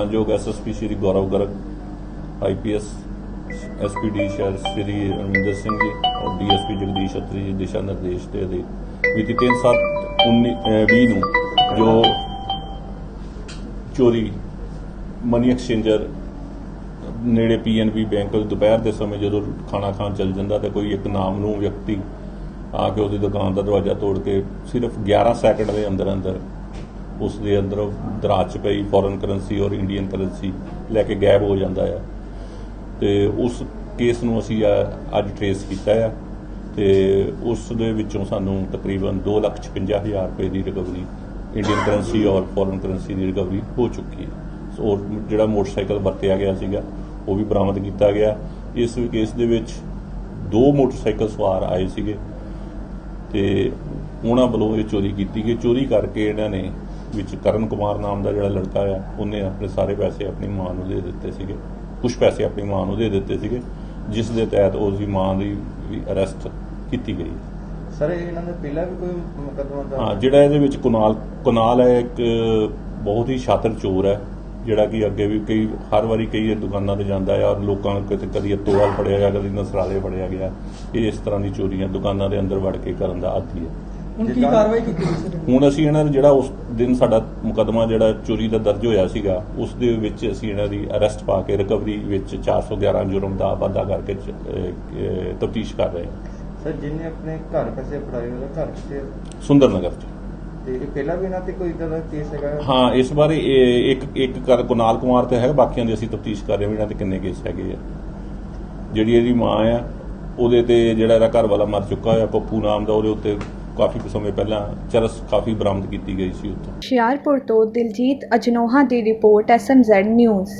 ਮਾਨਯੋਗ SSP Shri Gaurav Garg IPS SPD ਸ਼ਹਿਰ ਸ਼੍ਰੀ ਰਮਿੰਦਰ ਸਿੰਘ ਜੀ ਔਰ ਡੀਐਸਪੀ ਜਗਦੀਸ਼ ਅਤਰੀ ਜੀ ਦਿਸ਼ਾ ਨਿਰਦੇਸ਼ ਦੇ ਅਧੀਨ ਮਿਤੀ 3/7/19 ਨੂੰ ਜੋ ਚੋਰੀ ਮਨੀ ਐਕਸਚੇਂਜਰ ਨੇੜੇ ਪੀਐਨਬੀ ਬੈਂਕ ਦੁਪਹਿਰ ਦੇ ਸਮੇਂ ਜਦੋਂ ਖਾਣਾ ਖਾਣ ਚੱਲ ਜਾਂਦਾ ਤੇ ਕੋਈ ਇੱਕ ਨਾਮ ਨੂੰ ਵਿਅਕਤੀ ਆ ਕੇ ਉਹਦੀ ਦੁਕਾਨ ਦਾ ਦਰਵਾਜ਼ਾ ਤੋੜ ਕੇ ਸਿਰਫ 11 ਸੈਕਿੰਡ ਦੇ ਅੰਦਰ ਅੰਦਰ ਉਸ ਦੇ ਅੰਦਰ ਦਰਾਜ 'ਚ ਪਈ ਫੋਰਨ ਕਰੰਸੀ ਔਰ ਇੰਡੀਅਨ ਕਰੰਸੀ ਲੈ ਕੇ ਗਾਇਬ ਹੋ ਜਾਂਦਾ ਆ। ਤੇ ਉਸ ਕੇਸ ਨੂੰ ਅਸੀਂ ਅੱਜ ਟ੍ਰੇਸ ਕੀਤਾ ਆ ਤੇ ਉਸ ਦੇ ਵਿੱਚੋਂ ਸਾਨੂੰ ਤਕਰੀਬਨ 2,56,000 ਰੁਪਏ ਦੀ ਰਿਕਵਰੀ ਇੰਡੀਅਨ ਕਰੰਸੀ ਔਰ ਫੋਰਨ ਕਰੰਸੀ ਦੀ ਰਿਕਵਰੀ ਹੋ ਚੁੱਕੀ ਹੈ। ਸੋ ਔਰ ਜਿਹੜਾ ਮੋਟਰਸਾਈਕਲ ਵਰਤਿਆ ਗਿਆ ਸੀਗਾ ਉਹ ਵੀ ਬਰਾਮਦ ਕੀਤਾ ਗਿਆ। ਇਸ ਕੇਸ ਦੇ ਵਿੱਚ ਦੋ ਮੋਟਰਸਾਈਕਲ ਸਵਾਰ ਆਏ ਸੀਗੇ ਤੇ ਉਹਨਾਂ ਵੱਲੋਂ ਇਹ ਚੋਰੀ ਕੀਤੀ ਗਈ। ਚੋਰੀ ਕਰਕੇ ਇਹਨਾਂ ਨੇ ਵਿੱਚ ਕਰਨ ਕੁਮਾਰ ਨਾਮ ਦਾ ਜਿਹੜਾ ਲੜਕਾ ਆ ਉਹਨੇ ਆਪਣੇ ਸਾਰੇ ਪੈਸੇ ਆਪਣੀ ਮਾਂ ਨੂੰ ਦੇ ਦਿੱਤੇ ਸੀਗੇ। ਕੁਝ ਪੈਸੇ ਆਪਣੀ ਮਾਂ ਨੂੰ ਦੇ ਦਿੱਤੇ ਸੀਗੇ ਜਿਸ ਦੇ ਤਹਿਤ ਉਸ ਦੀ ਮਾਂ ਦੀ ਵੀ ਅਰੈਸਟ ਕੀਤੀ ਗਈ। ਸਰ ਇਹ ਇਹਨਾਂ ਦੇ ਪਹਿਲਾਂ ਵੀ ਕੋਈ ਮੁਕੱਦਮਾ ਦਰਜ? ਹਾਂ ਜਿਹੜਾ ਇਹਦੇ ਵਿੱਚ ਕੁਨਾਲ ਕੁਨਾਲ ਹੈ ਇੱਕ ਬਹੁਤ ਹੀ ਸ਼ਾਤਰ ਚੋਰ ਹੈ ਜਿਹੜਾ ਕਿ ਅੱਗੇ ਵੀ ਕਈ ਹਰ ਵਾਰੀ ਕਈ ਦੁਕਾਨਾਂ ਤੇ ਜਾਂਦਾ ਹੈ ਔਰ ਲੋਕਾਂ ਨੂੰ ਕਿਤੇ ਕਦੀ ਤੋਵਾਲ ਫੜਿਆ ਗਿਆ ਕਦੀ ਨਸਰਾਲੇ ਫੜਿਆ ਗਿਆ। ਇਹ ਇਸ ਤਰ੍ਹਾਂ ਦੀ ਚੋਰੀਆਂ ਦੁਕਾਨਾਂ ਦੇ ਅੰਦਰ ਵੜ ਕੇ ਕਰਨ ਦਾ ਆਦੀ ਹੈ। ਹੁਣ ਕੀ ਜਿੱਦਾਂ- ਕਾਰਵਾਈ ਕੀਤੀ ਗਈ ਸਰ? ਹੁਣ ਅਸੀਂ ਇਹਨਾਂ ਦਾ ਜਿਹੜਾ ਉਸ ਦਿਨ ਸਾਡਾ ਮੁਕੱਦਮਾ ਜਿਹੜਾ ਚੋਰੀ ਦਾ ਦਰਜ ਹੋਇਆ ਸੀਗਾ ਉਸ ਦੇ ਵਿੱਚ ਅਸੀਂ ਇਹਨਾਂ ਦੀ ਅਰੈਸਟ ਪਾ ਕੇ ਰਿਕਵਰੀ ਵਿੱਚ 411 ਜੁਰਮ ਦਾ ਵਾਧਾ ਕਰਕੇ ਤਫਤੀਸ਼ ਕਰ ਰਹੇ ਹਾਂ। ਸਰ ਜਿਹਨੇ ਆਪਣੇ ਘਰ ਪੈਸੇ ਫੜਾਏ ਉਹਦਾ ਘਰ ਕਿੱਥੇ? ਸੁੰਦਰ ਨਗਰ ਚ। ਤੇ ਇਹ ਪਹਿਲਾਂ ਵੀ ਇਹਨਾਂ ਤੇ ਕੋਈ ਇਦਾਂ ਦਾ ਕੇਸ ਹੈਗਾ? ਹਾਂ ਇਸ ਬਾਰੇ ਇੱਕ ਇੱਕ ਕਰ ਕੁਨਾਲ ਕੁਮਾਰ ਤੇ ਹੈ ਬਾਕੀਆਂ ਦੀ ਅਸੀਂ ਤਫਤੀਸ਼ ਕਰ ਰਹੇ ਹਾਂ ਇਹਨਾਂ ਤੇ ਕਿੰਨੇ ਕੇਸ ਹੈਗੇ ਆ। ਜਿਹੜੀ ਇਹਦੀ ਮਾਂ ਆ ਉਹਦੇ ਤੇ ਜਿਹੜਾ ਇਹਦਾ ਘਰ ਵਾਲਾ ਮਰ ਚੁੱਕਾ ਹੋਇਆ ਪੱਪੂ ਨਾਮ ਦਾ ਉਹਦੇ ਉੱਤੇ ਕਾਫੀ ਕੁ ਸਮੇਂ ਪਹਿਲਾਂ ਚਰਸ ਕਾਫੀ ਬਰਾਮਦ ਕੀਤੀ ਗਈ ਸੀ ਉੱਥੋਂ। ਹੁਸ਼ਿਆਰਪੁਰ ਤੋਂ ਦਿਲਜੀਤ ਅਜਨੋਹਾ ਦੀ ਰਿਪੋਰਟ ਐਸਐਮਜ਼ੈਡ ਨਿਊਜ਼।